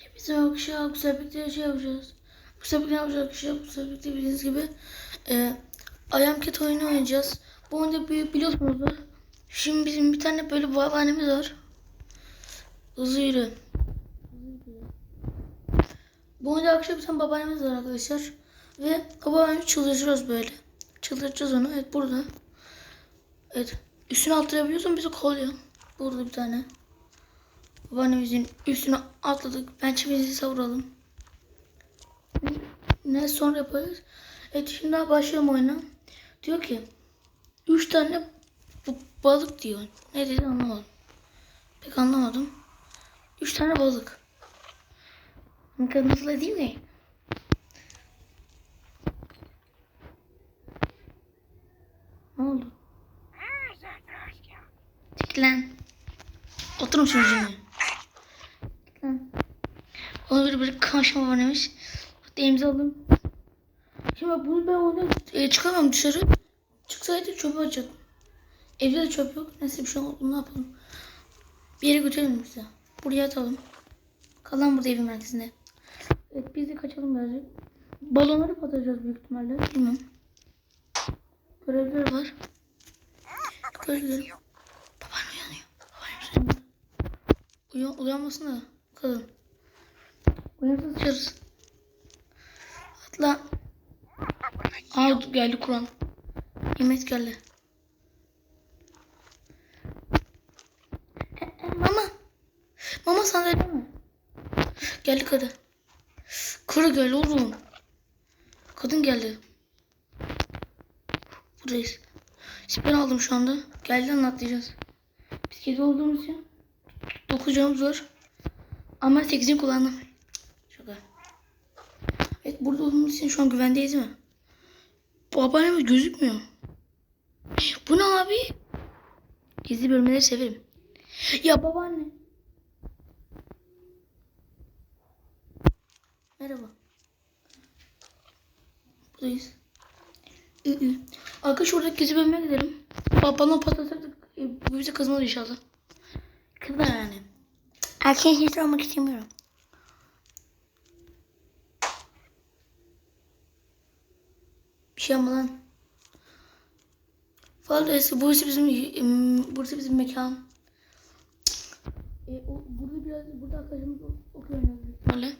Hepinize akşam bu sefer şey yapacağız. Bu sefer ne yapacağız arkadaşlar? Bu sefer bildiğiniz gibi e, ayam ket oyunu oynayacağız. Bu oyunda bir biliyorsunuzdur. Şimdi bizim bir tane böyle babaannemiz var. Hızlı yürü. Bu oyunda akşam bir tane babaannemiz var arkadaşlar. Ve babaannemi çıldırtıyoruz böyle. Çıldırtacağız onu. Evet burada. Evet. Üstüne atlayabiliyorsan bizi kolluyor. Burada bir tane. Babaannemizin üstüne atladık. Pençemizi savuralım. Ne sonra yaparız? Evet şimdi daha başlayalım oyuna. Diyor ki üç tane bu balık diyor. Ne dedi anlamadım. Pek anlamadım. Üç tane balık. Kırmızılı değil mi? Ne oldu? Çekil lan. Oturun şimdi. Onu böyle böyle karşıma varmış. Hatta imza aldım. Şimdi bunu ben orada e, çıkamam dışarı. Çıksaydı çöpe atacaktım. Evde de çöp yok. Neyse bir şey olmadı. Ne yapalım? Bir yere götürelim bize. Buraya atalım. Kalan burada evin merkezinde. Evet biz de kaçalım birazcık. Balonları patlatacağız büyük ihtimalle. Bilmiyorum. Görevler var. Gidelim. Baban uyanıyor. Baban uyanıyor. Uyan, uyanmasın da. Bakalım. Sıçarız. Atla. Aa geldi Kur'an. Nimet geldi. E, e, mama. Mama sandalye mi? Geldi kadın. Karı geldi oğlum. Kadın geldi. Buradayız. Siper aldım şu anda. Geldi anlatacağız. Biz kedi olduğumuz için 9 canımız var. Ama 8'ini kullandım. Burada olduğumuz için şu an güvendeyiz mi? Bu abonemiz gözükmüyor. Bu ne abi? Gizli bölmeleri severim. Ya babaanne. Merhaba. Buradayız. Arkadaş oradaki gizli bölmeye gidelim. Babana patlatırdık. E, bize kızmadı inşallah. Kızlar yani. Erkeğe hiç olmak istemiyorum. Bir şey ama lan. Vallahi burası bizim burası bizim mekan. E, o, burada biraz burada arkadaşımız okuyor böyle.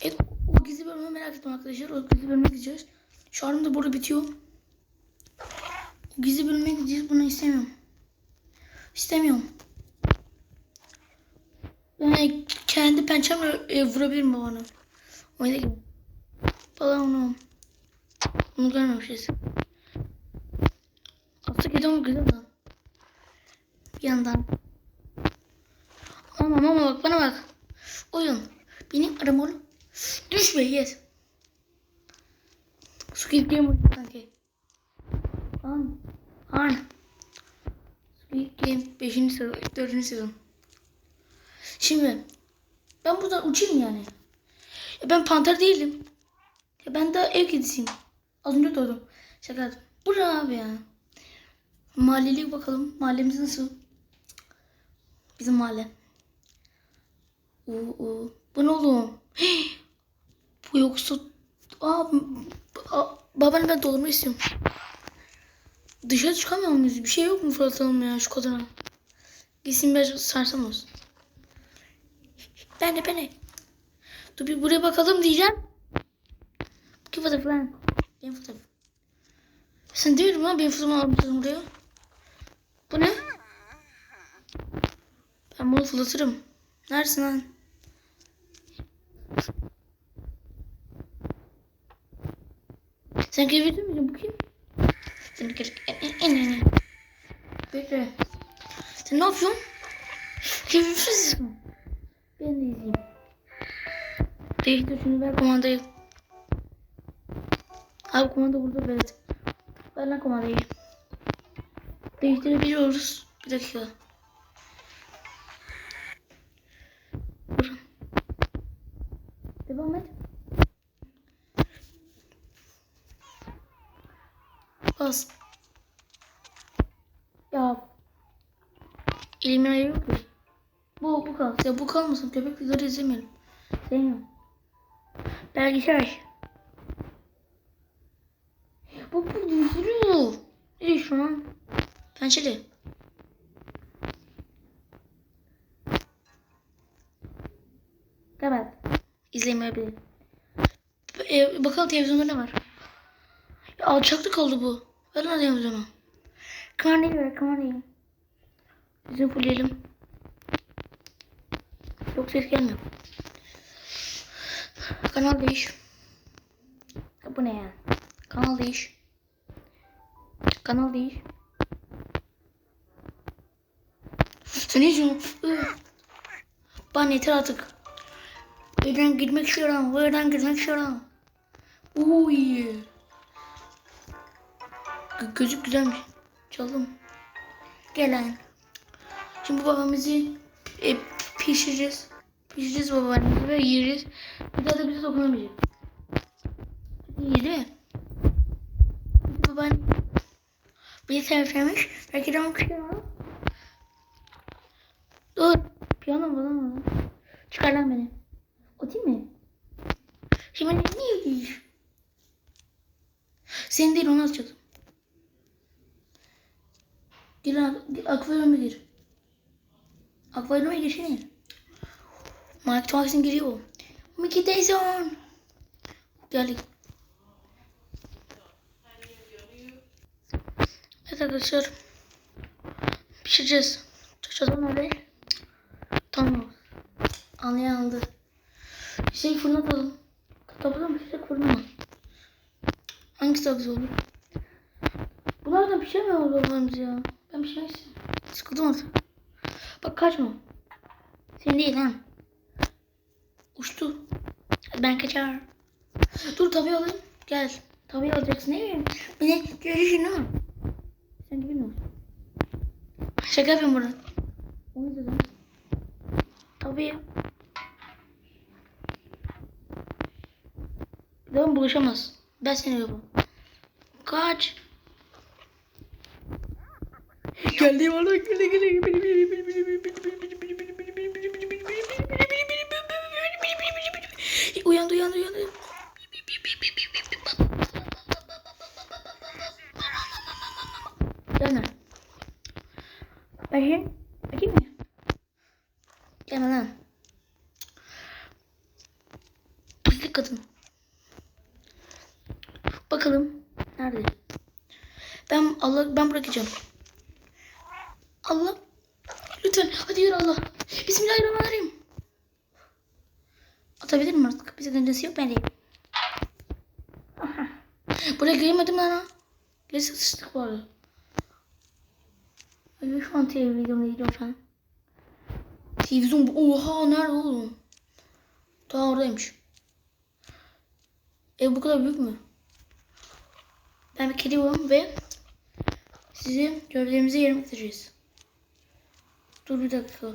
Evet o gizli bölümü merak ettim arkadaşlar. O gizli bölüme gideceğiz. Şu an da burada bitiyor. O gizli bölüme gideceğiz. Bunu istemiyorum. İstemiyorum. Ben kendi pençemle e, vurabilirim babana. Oyuna gibi. Falan onu. Bunu görmemişiz. Aslında kedi onu güzel lan. Bir yandan. Ama mama bak bana bak. Oyun. Benim aram oğlum. Düşme yes. Squid Game oynuyor sanki. Lan. Lan. Squid Game 5. sezon, 4. sezon. Şimdi ben buradan uçayım yani. Ya ben panter değilim. Ya ben daha ev kedisiyim. Az önce doğdum. Şaka yaptım. Bu abi ya? Mahalleliye bakalım. Mahallemiz nasıl? Bizim mahalle. Oo, oo. Bu ne oğlum? Bu yoksa... Aa, aa, babanı ben doldurmak istiyorum. Dışarı çıkamıyor muyuz? Bir şey yok mu fırlatalım ya şu kadına? Gitsin biraz sarsam olsun. Ben de ben de. Dur bir buraya bakalım diyeceğim. Kim fotoğraf lan? Benim fotoğraf. Sen değil mi lan benim fotoğrafımı almışsın buraya? Bu ne? Ben bunu fırlatırım. Neredesin lan? Sen görebildin miydin? Bu kim? Seni gerek... En. Bekle. Sen ne yapıyorsun? Mi? Ben de izleyeyim. Değiştir şunu ver kumandayı. Abi kumanda burada evet. Ver lan kumandayı. Değiştirebiliyoruz. Bir dakika. Dur. Devam et. Bas. Ya. Ayarı yok ki. Bu, bu kalsın. Ya bu kalmasın. Köpekleri izlemeyelim. Sevmiyorum. Belgesel. Bu bu düşürüyor. Ne şu an? Pençeli. Kapat. İzlemeyebilir. E, bakalım televizyonda ne var? Ya, alçaklık oldu bu. Ver lan televizyonu. Kamerayı ver kamerayı. Bizim fulleyelim. Çok ses gelmiyor. Kanal değiş. Bu ne ya? Kanal değiş. Kanal değiş. Iı. Bana yeter artık. Evden gitmek istiyorum. Bu evden gitmek istiyorum. Uy. Gö- Gözük güzelmiş. Çaldım. Gel lan. Şimdi babamızı e, pişireceğiz. Pişireceğiz babaannemizi ve yiyeceğiz. Bir daha da bize dokunamayacak. İyi değil mi? Babaannem bir sevsemiş. Belki de okuyamam. Dur. Piyano bulamadım. Çıkar lan beni. O değil mi? Şimdi ne niye değil? Onu atacaktım. Gir ak- akvaryuma gir. Akvaryuma girsene. Mike Tyson giriyor. Mickey Tyson. Geldik. Evet arkadaşlar. Pişireceğiz. Öyle. Tamam. Anlayan anladı. Şey fırına atalım. Tabudan mı pişecek fırına mı? Hangisi daha güzel olur? Bunlardan pişirmiyor babamız ya. Ben pişirmek istiyorum. Sıkıldım artık. Bak kaçma. Sen değil lan. Uçtu. Ben kaçar. Dur tabii alayım. Gel. Tabii alacaksın değil mi? Beni görüşün ama. Sen gibi mi olsun? Şaka yapıyorum burada. Onu dedim. Tabii. Devam buluşamaz. Ben seni yapayım. Kaç. Geldi valla geldi geldi. Uyandı uyandı uyandı. Gelme. Bakayım. Bakayım mı? Gelme lan. Pislik kadın. Bakalım. Nerede? Ben Allah ben bırakacağım. Allah. Lütfen hadi yürü Allah. Bismillahirrahmanirrahim. Atabilir miyim artık? Bize döncesi yok ben. Buraya giremedim lan ha. Geri sıçtık bu arada. Ay, şu an televizyonda gidiyorum şu an. Televizyon. Oha nerede oğlum? Daha oradaymış. Ev bu kadar büyük mü? Ben bir kedi bulalım ve sizi gövdelerimize yerim getireceğiz. Dur bir dakika.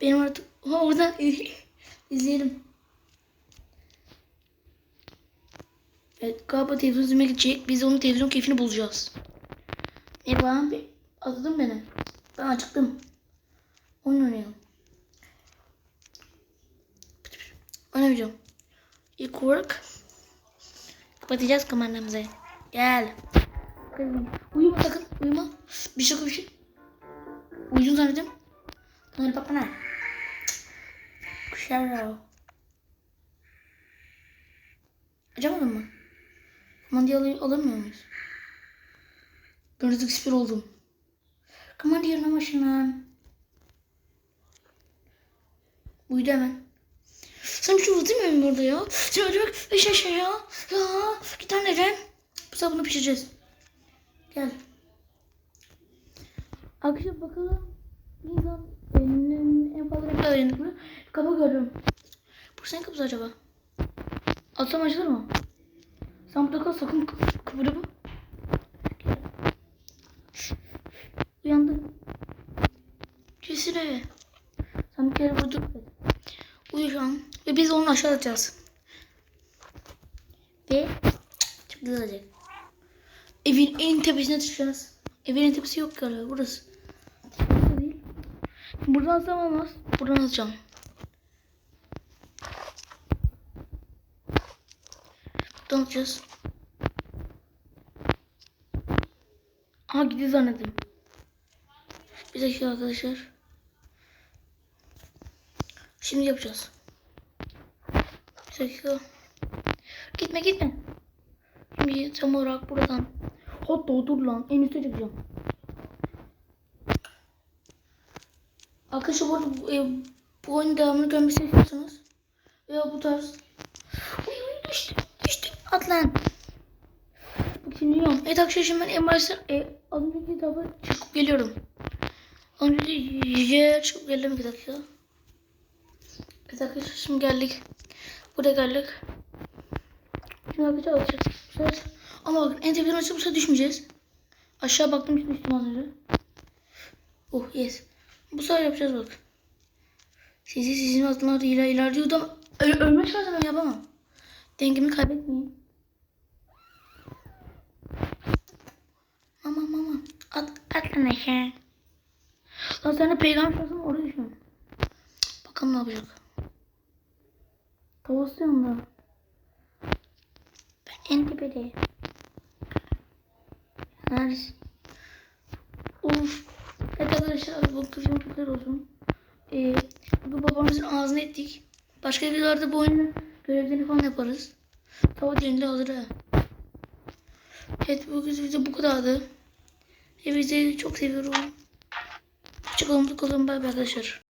Benim artık ha, oradan izleyelim. Evet galiba televizyon izlemeye gidecek. Biz onun televizyon keyfini bulacağız. Merhaba bir atladın beni. Ben acıktım. Oyun oynayalım. Oynamayacağım. İlk work. Kapatacağız kameramızı. Gel. Uyuma sakın. Uyuma. Bir şey bir şey. Uyudun zannettim. Tanrı bak bana. Kuşlar. Açamadın mı? Kumandayı al alamıyor muyuz? Gördük spir oldum. Kumandayı yerine başına. Uyudu hemen. Sen bir şey uzatayım mı burada ya? Sen öyle bak aşağı aşağı ya. Ya git anneden. Bu sefer bunu pişireceğiz. Gel. Akşam bakalım. İnsan en, en fazla ne kadar dayanıklı? Kapı gördüm. Bu senin kapısı acaba? Atsam açılır mı? Sen burada kal sakın kı- kıpırdama. Uyandı. Cesire. Sen bir kere vurduk. Uyu şu an. Ve biz onu aşağı atacağız. Ve çok güzel olacak. Evin en tepesine düşeceğiz. Evin en tepesi yok galiba burası. Buradan atsam olmaz. Buradan atacağım. Buradan atacağız. Aha gidiyor zannettim. Bir dakika arkadaşlar. Şimdi yapacağız. Dakika. Gitme gitme. Şimdi tam olarak buradan. Hatta dur lan. En üstte çıkacağım. Arkadaşlar bu arada e, bu oyunun devamını görmesini istiyorsanız veya bu tarz Uy, uy, düştüm düştüm at lan Bak şimdi yiyorum. Evet arkadaşlar şimdi ben en başta e, az önceki çıkıp geliyorum. Az önce çıkıp geldim bir dakika. Evet arkadaşlar şimdi geldik. Buraya geldik. Şimdi arkadaşlar alacağız. Bu sefer- Ama bakın en tepeden açıp düşmeyeceğiz. Aşağı baktım düştüm az önce. Oh yes. Bu sefer yapacağız bak. Sizi sizin adına iler ilerliyordu ama öl ölmek lazım ben yapamam. Dengemi kaybetmeyeyim. Mama mama. At, at lan aşağı. Lan sen de peygamber oraya düşün. Bakalım ne yapacak. Tavası yanında. Ben en tepede. Neredesin? Of. Arkadaşlar bu kadar olsun. Ee, bu babamızın ağzını ettik. Başka videolarda bu oyunun görevlerini falan yaparız. Tava dilinde hazır ha. Evet bu video bu kadardı. Hepinizi çok seviyorum. Hoşçakalın, kalın bay bay arkadaşlar.